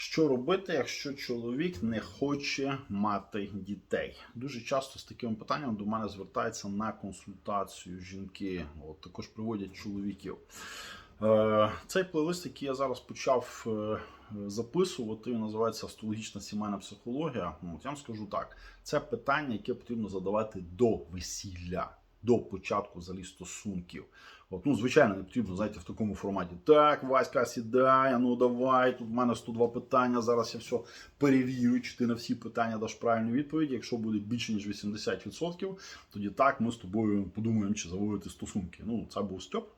Що робити, якщо чоловік не хоче мати дітей? Дуже часто з таким питанням до мене звертаються на консультацію жінки, от також приводять чоловіків. Е, Цей плейлист, який я зараз почав е, записувати, він називається Астрологічна сімейна психологія. Ну, От я вам скажу так: це питання, яке потрібно задавати до весілля, до початку взагалі стосунків. От, ну, звичайно, не потрібно, знаєте, в такому форматі. Так, Васька, сідай, ну давай, тут в мене 102 питання, зараз я все перевірю, чи ти на всі питання даш правильну відповідь. Якщо буде більше, ніж 80%, тоді так, ми з тобою подумаємо, чи заводити стосунки. Ну, це був Стьоп.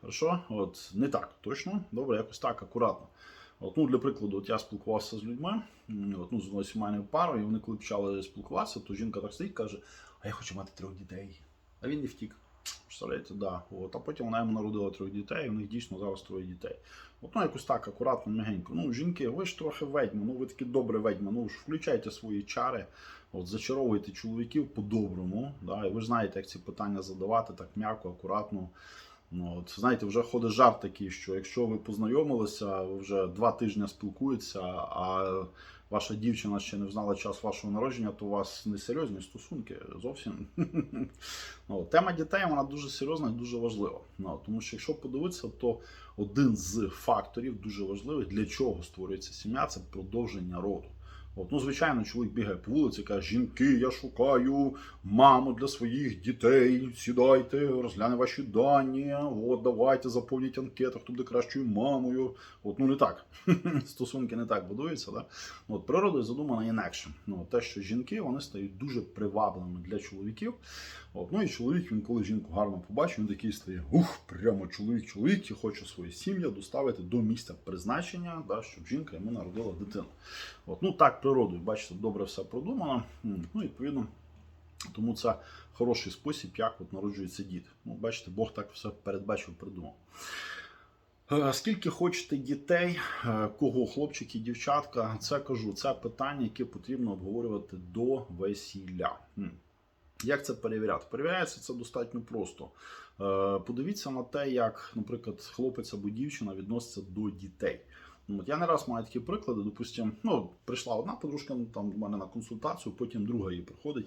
Хорошо? От, не так, точно. Добре, якось так, акуратно. От, ну, для прикладу, от я спілкувався з людьми, от, ну, з одною сімейною парою, і вони коли почали спілкуватися, то жінка так стоїть каже, а я хочу мати трьох дітей. А він не втік. Представляєте, да. От. А потім вона йому народила трьох дітей, і в них дійсно зараз троє дітей. От, ну, якось так, акуратно, м'ягенько. Ну, жінки, ви ж трохи ведьми, ну ви такі добре ведьми, ну ж включайте свої чари, от, зачаровуйте чоловіків по-доброму. Да, і ви ж знаєте, як ці питання задавати, так м'яко, акуратно. Ну, от, знаєте, вже ходить жарт такий, що якщо ви познайомилися, ви вже два тижні спілкуєтеся, а ваша дівчина ще не знала час вашого народження, то у вас не серйозні стосунки зовсім. Ну, тема дітей вона дуже серйозна і дуже важлива. Ну, тому що якщо подивитися, то один з факторів дуже важливих, для чого створюється сім'я, це продовження роду. От, ну, звичайно, чоловік бігає по вулиці, каже, жінки, я шукаю маму для своїх дітей. Сідайте, розгляне ваші дані. От, давайте заповніть анкету, хто буде кращою мамою. От, ну не так. Стосунки не так будуються. Да? От, природою задумана інакше. Ну, те, що жінки вони стають дуже привабливими для чоловіків. От, ну і чоловік, він коли жінку гарно побачив, він такий стає, ух, прямо чоловік, чоловік і хоче свою сім'ю доставити до місця призначення, да, щоб жінка йому народила дитину. От, ну так, природою, бачите, добре все продумано. Ну, відповідно, тому це хороший спосіб, як от народжується діти. Ну, бачите, Бог так все передбачив, придумав. Е, Скільки хочете дітей, е, кого хлопчики, дівчатка, це кажу, це питання, яке потрібно обговорювати до весілля. Як це перевіряти? Перевіряється це достатньо просто. Е, Подивіться на те, як, наприклад, хлопець або дівчина відноситься до дітей. Ну, От я не раз маю такі приклади. Допустимо, ну, прийшла одна подружка ну, там, до мене на консультацію, потім друга її приходить.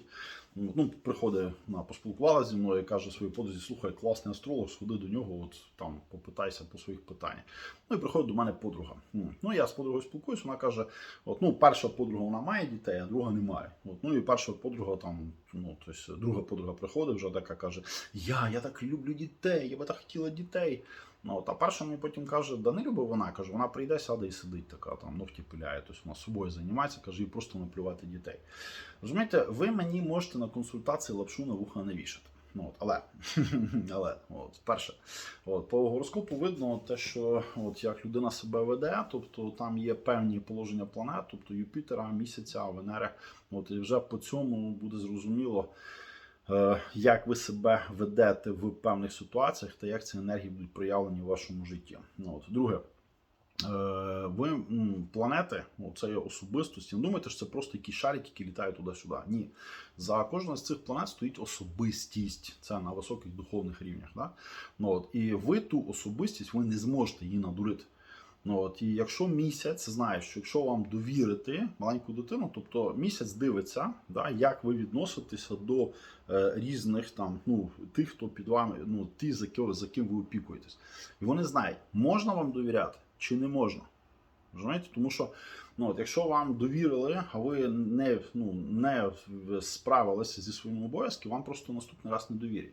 Ну, приходить, вона поспілкувалася зі мною і каже своїй подрузі, слухай, класний астролог, сходи до нього, от там попитайся по своїх питаннях. Ну і приходить до мене подруга. Ну, я з подругою спілкуюся, вона каже: от, ну, перша подруга вона має дітей, а друга не має. От, ну і перша подруга там, ну, тобто, друга подруга приходить, вже така каже: Я, я так люблю дітей, я би так хотіла дітей. Ну, от, а перша мені потім каже, да не любить вона, каже, вона прийде, сяде і сидить така, там, ногті пиляє, тобто вона собою займається, каже, їй просто наплювати дітей. Розумієте, ви мені можете на консультації лапшу на вуха не вішати. Ну, от, але, але от, перше, от, по гороскопу видно те, що от, як людина себе веде, тобто там є певні положення планет, тобто Юпітера, місяця, Венери. От, і вже по цьому буде зрозуміло, е, як ви себе ведете в певних ситуаціях та як ці енергії будуть проявлені в вашому житті. Ну, от, друге. Е, Ви планети, це є особистості. Не думайте, що це просто якісь шарики, які літають туди-сюди. Ні. За кожною з цих планет стоїть особистість. Це на високих духовних рівнях. Да? Ну, от, і ви ту особистість ви не зможете її надурити. Ну, от, і якщо місяць знає, що якщо вам довірити маленьку дитину, тобто місяць дивиться, да, як ви відноситеся до е, різних там, ну, тих, хто під вами, ну, ті, за ким, за ким ви опікуєтесь. І вони знають, можна вам довіряти чи не можна. Розумієте? Тому що ну, от, якщо вам довірили, а ви не, ну, не справилися зі своїми обов'язками, вам просто наступний раз не довірять.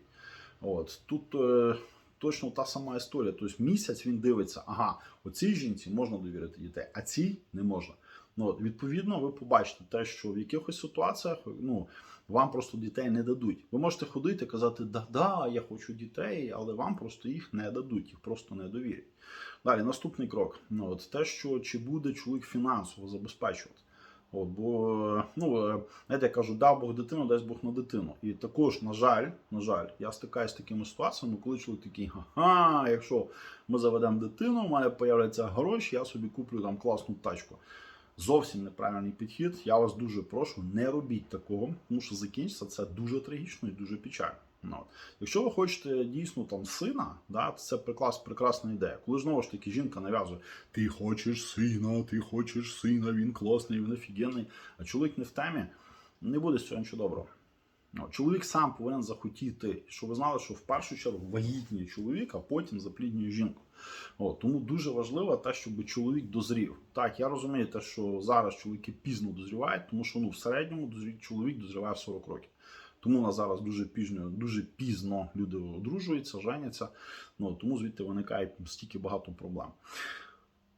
От, тут е, точно та сама історія. Тобто місяць він дивиться, ага, оцій жінці можна довірити дітей, а цій не можна. Ну, от, відповідно, ви побачите те, що в якихось ситуаціях ну, вам просто дітей не дадуть. Ви можете ходити казати, да-да, я хочу дітей, але вам просто їх не дадуть, їх просто не довірять. Далі, наступний крок. Ну, от, те, що чи буде чоловік фінансово забезпечувати. От, бо, ну, е, знаєте, я кажу, дав Бог дитину, дасть Бог на дитину. І також, на жаль, на жаль, я стикаюся з такими ситуаціями, коли чоловік такий, ага, якщо ми заведемо дитину, у мене з'являться гроші, я собі куплю там класну тачку. Зовсім неправильний підхід. Я вас дуже прошу, не робіть такого, тому що закінчиться це дуже трагічно і дуже печально. Ну, от. Якщо ви хочете дійсно там сина, да, це прекрас, прекрасна ідея. Коли знову ж таки жінка нав'язує, ти хочеш сина, ти хочеш сина, він класний, він офігенний, а чоловік не в темі, не буде з цього нічого доброго. Ну, чоловік сам повинен захотіти, щоб ви знали, що в першу чергу вагітніє чоловік, а потім запліднює жінку. О, тому дуже важливо те, щоб чоловік дозрів. Так, я розумію те, що зараз чоловіки пізно дозрівають, тому що ну, в середньому чоловік дозріває в 40 років. Тому у нас зараз дуже пізно, дуже пізно люди одружуються, женяться. Ну, тому звідти виникає стільки багато проблем.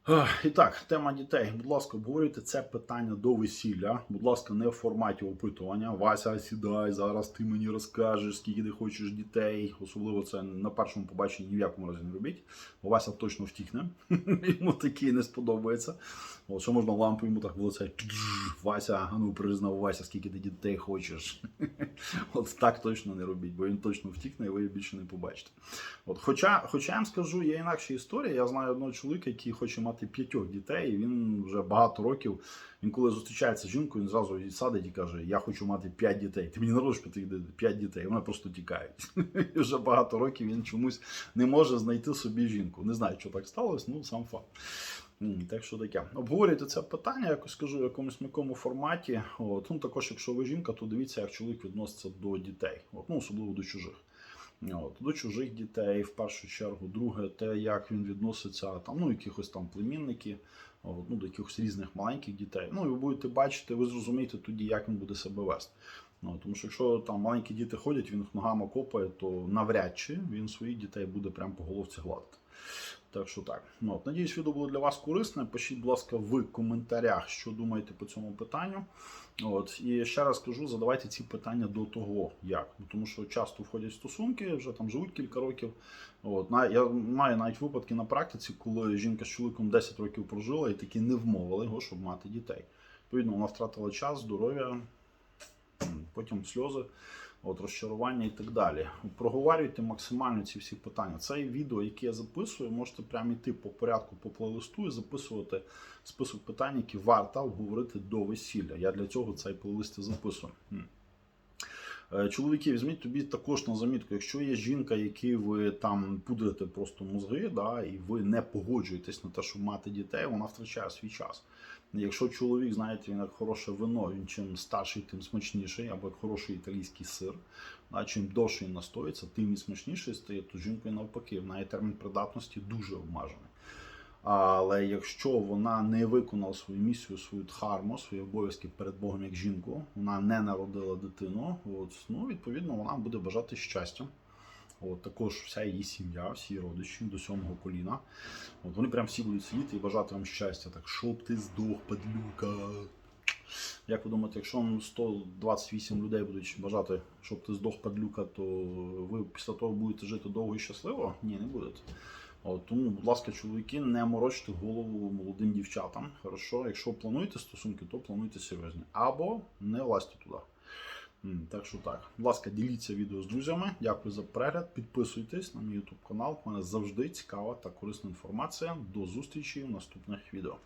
Ех, І так, тема дітей. Будь ласка, обговорюйте це питання до весілля. Будь ласка, не в форматі опитування. Вася, сідай, зараз ти мені розкажеш, скільки ти хочеш дітей. Особливо це на першому побаченні ні в якому разі не робіть. Бо Вася точно втікне. Йому такий не сподобається. От, що можна лампу йому так в лице. Вася, ну признав Вася, скільки ти дітей хочеш. От так точно не робіть, бо він точно втікне і ви більше не побачите. От, хоча, хоча я вам скажу, є інакша історія. Я знаю одного чоловіка, який хоче мати п'ятьох дітей. І він вже багато років. Він коли зустрічається з жінкою, він зразу її садить і каже: Я хочу мати п'ять дітей. Ти мені народиш п'ять дітей. Вони просто тікають. І вже багато років він чомусь не може знайти собі жінку. Не знаю, що так сталося, ну сам факт. Так що таке. Обговорюйте це питання, якось скажу, в якомусь м'якому форматі. От. Ну, також, якщо ви жінка, то дивіться, як чоловік відноситься до дітей, От. ну, особливо до чужих. От, до чужих дітей, в першу чергу, друге, те, як він відноситься там, ну, якихось там племінники, от, ну, до якихось різних маленьких дітей. Ну, і ви будете бачити, ви зрозумієте тоді, як він буде себе вести. Ну, тому що якщо там маленькі діти ходять, він їх ногами копає, то навряд чи він своїх дітей буде прямо по головці гладити. Так що так. Ну, от, надіюсь, відео було для вас корисне. Пишіть, будь ласка, в коментарях, що думаєте по цьому питанню. От, і ще раз кажу, задавайте ці питання до того, як. Тому що часто входять стосунки, вже там живуть кілька років. От, я маю навіть випадки на практиці, коли жінка з чоловіком 10 років прожила і таки не вмовили його, щоб мати дітей. Відповідно, вона втратила час, здоров'я, потім сльози, от, розчарування і так далі. Проговорюйте максимально ці всі питання. Це відео, яке я записую, можете прямо йти по порядку по плейлисту і записувати список питань, які варто обговорити до весілля. Я для цього цей плейлист записую. Е, Чоловіки, візьміть тобі також на замітку, якщо є жінка, якій ви там пудрите просто мозги, да, і ви не погоджуєтесь на те, щоб мати дітей, вона втрачає свій час. Якщо чоловік, знаєте, він як хороше вино, він чим старший, тим смачніший, або як хороший італійський сир. А чим довше він настоїться, тим він смачніший стає, то жінкою навпаки, в неї термін придатності дуже обмежений. Але якщо вона не виконала свою місію, свою дхарму, свої обов'язки перед Богом як жінку, вона не народила дитину, от, ну, відповідно, вона буде бажати щастя. От, також вся її сім'я, всі родичі до сьомого коліна. От, вони прям всі будуть сидіти і бажати вам щастя. Так, щоб ти здох, падлюка. Як ви думаєте, якщо 128 людей будуть бажати, щоб ти здох падлюка, то ви після того будете жити довго і щасливо? Ні, не будете. От, тому, будь ласка, чоловіки, не морочте голову молодим дівчатам. Хорошо, якщо плануєте стосунки, то плануйте серйозні. Або не лазьте туди. Так що так. Будь ласка, діліться відео з друзями. Дякую за перегляд. Підписуйтесь на мій YouTube канал. У мене завжди цікава та корисна інформація. До зустрічі в наступних відео.